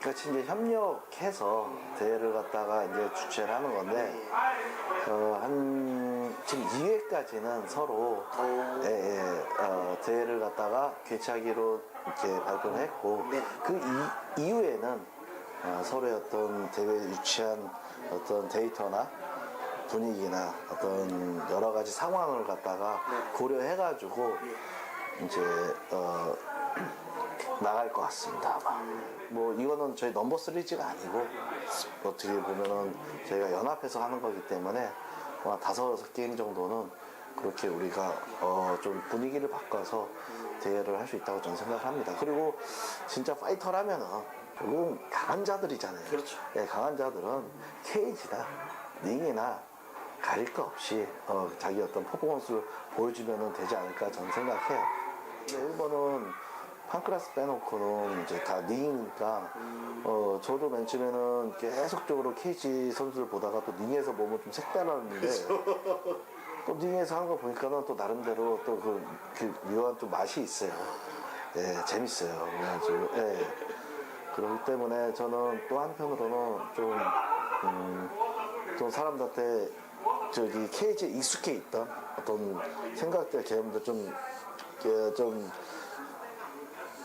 같이 이제 협력해서 대회를 갖다가 이제 주최를 하는 건데 어, 한 지금 2회까지는 서로 예, 예, 어, 대회를 갖다가 개최하기로 이렇게 발표를 했고 네. 그 이, 이후에는 어, 서로의 어떤 대회에 유치한 어떤 데이터나 분위기나 어떤 여러 가지 상황을 갖다가 고려해가지고 이제 어, 나갈 것 같습니다. 아마. 뭐 이거는 저희 넘버 3지가 아니고 어떻게 보면은 저희가 연합해서 하는 거기 때문에 뭐 다섯 여섯 게임 정도는 그렇게 우리가 어, 좀 분위기를 바꿔서 대회를 할 수 있다고 저는 생각을 합니다. 그리고 진짜 파이터라면은 결국은 강한 자들이잖아요. 그렇죠. 예, 강한 자들은 케이지나 링이나 가릴 거 없이 어, 자기 어떤 퍼포먼스를 보여주면 되지 않을까 저는 생각해요. 근데 일본은 판크라스 빼놓고는 이제 다 링이니까 어, 저도 맨 처음에는 계속적으로 케이지 선수를 보다가 또 링에서 몸을 좀 색달았는데 또 링에서 하는 거 보니까는 또 나름대로 또 그, 그 묘한 또 맛이 있어요. 예, 재밌어요. 그래가지고, 예. 그렇기 때문에 저는 또 한편으로는 좀, 음, 좀 사람들한테 저기 케이지에 익숙해 있던 어떤 생각들, 개념들 좀, 어, 좀,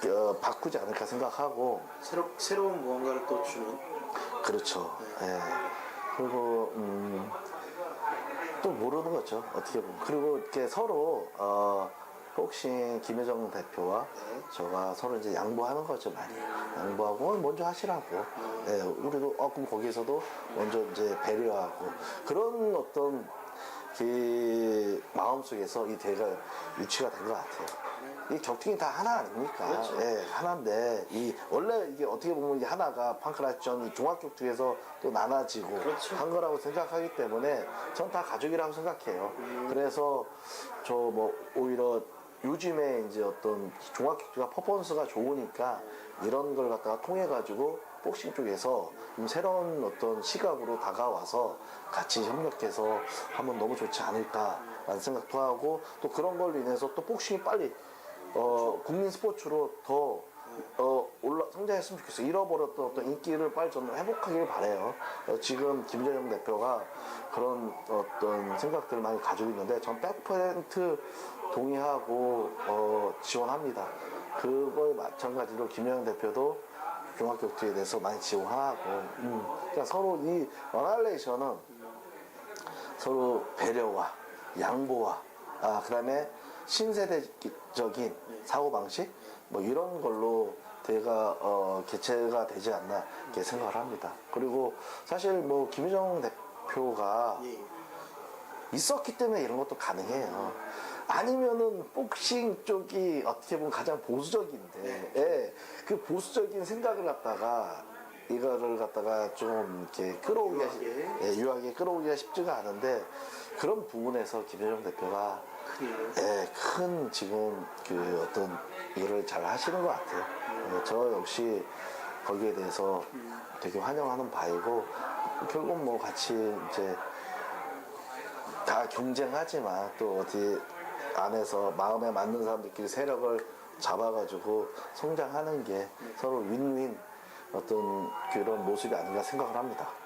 어, 바꾸지 않을까 생각하고, 새로, 새로운 무언가를 또 주는 그렇죠. 예. 그리고 음, 또 모르는 거죠. 어떻게 보면. 그리고 이렇게 서로 어, 복싱 김효정 대표와 저가 서로 이제 양보하는 거죠 많이. 양보하고 어, 먼저 하시라고. 예, 우리도 어 그럼 거기서도 먼저 이제 배려하고 그런 어떤 그 마음 속에서 이 대가 유치가 된 것 같아요. 이 격투기 다 하나 아닙니까? 그렇죠. 예, 하나인데 이 원래 이게 어떻게 보면 이게 하나가 판크라션 종합격투에서 또 나눠지고 그렇죠. 한 거라고 생각하기 때문에 전 다 가족이라고 생각해요. 그래서 저 뭐 오히려 요즘에 이제 어떤 종합격투가 퍼포먼스가 좋으니까 이런 걸 갖다가 통해 가지고 복싱 쪽에서 좀 새로운 어떤 시각으로 다가와서 같이 협력해서 하면 너무 좋지 않을까라는 생각도 하고 또 그런 걸로 인해서 또 복싱이 빨리 어, 국민 스포츠로 더 어, 올라 성장했으면 좋겠어요. 잃어버렸던 어떤 인기를 빨리 저는 회복하길 바래요. 어, 지금 김재영 대표가 그런 어떤 생각들을 많이 가지고 있는데 전 100% 동의하고 어, 지원합니다. 그거에 마찬가지로 김재영 대표도 종합격투에 대해서 많이 지원하고 음. 그러니까 서로 이 어널레이션은 서로 배려와 양보와 아 그다음에 신세대적인 사고 방식 뭐 이런 걸로 대가 어, 개최가 되지 않나 이렇게 생각을 합니다. 그리고 사실 뭐 김유정 대표가 예. 있었기 때문에 이런 것도 가능해요. 아니면은 복싱 쪽이 어떻게 보면 가장 보수적인데, 예, 그 보수적인 생각을 갖다가 이거를 갖다가 좀 이렇게 끌어오기가 쉽- 유하게. 예, 유하게 끌어오기가 쉽지가 않은데 그런 부분에서 김현정 대표가 그래요. 예, 큰 지금 그 어떤 일을 잘 하시는 것 같아요. 예, 저 역시 거기에 대해서 되게 환영하는 바이고 결국 뭐 같이 이제 다 경쟁하지만 또 어디 안에서 마음에 맞는 사람들끼리 세력을 잡아가지고 성장하는 게 서로 윈윈 어떤 그런 모습이 아닌가 생각을 합니다.